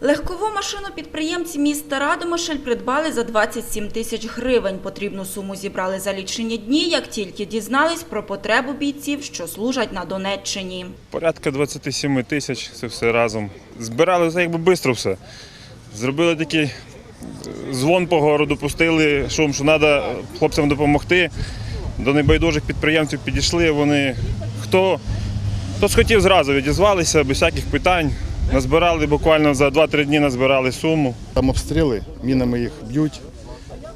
Легкову машину підприємці міста Радомишль придбали за 27 тисяч гривень. Потрібну суму зібрали за лічені дні, як тільки дізнались про потребу бійців, що служать на Донеччині. Порядка 27 тисяч, це все разом. Збирали це якби швидко все. Зробили такий е, дзвон по городу, пустили шум, що треба хлопцям допомогти. До небайдужих підприємців підійшли. Вони хто, хто схотів зразу відізвалися, без всяких питань. Назбирали буквально за 2-3 дні назбирали суму. Там обстріли, мінами їх б'ють,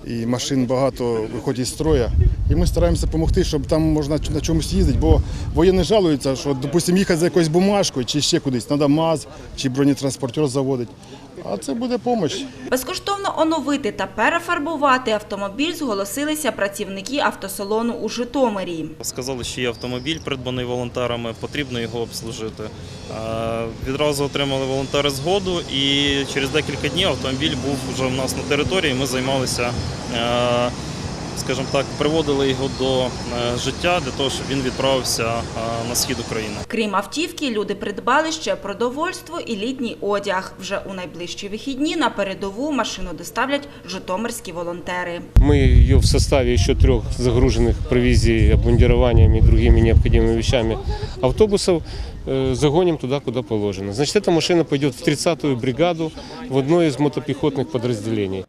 і машин багато виходять з строя. І ми стараємося допомогти, щоб там можна на чомусь їздити, бо воєнні жалуються, що, допустимо, їхати за якоюсь бумажкою чи ще кудись, треба МАЗ чи бронетранспортер заводити. А це буде допомога. Безкоштовно оновити та перефарбувати автомобіль зголосилися працівники автосалону у Житомирі. Сказали, що є автомобіль, придбаний волонтерами, потрібно його обслужити. Відразу отримали волонтери згоду, і через декілька днів автомобіль був вже в нас на території. Ми займалися, скажімо так, приводили його до е, життя для того, щоб він відправився е, на схід України. Крім автівки, люди придбали ще продовольство і літній одяг. Вже у найближчі вихідні на передову машину доставлять житомирські волонтери. Мы ее в составе еще трех загруженных провизией, обмундированиями и другими необходимыми вещами автобусов э, загоним туда, куда положено. Значит, эта машина пойдет в 30-ю бригаду в одно из мотопехотных подразделений.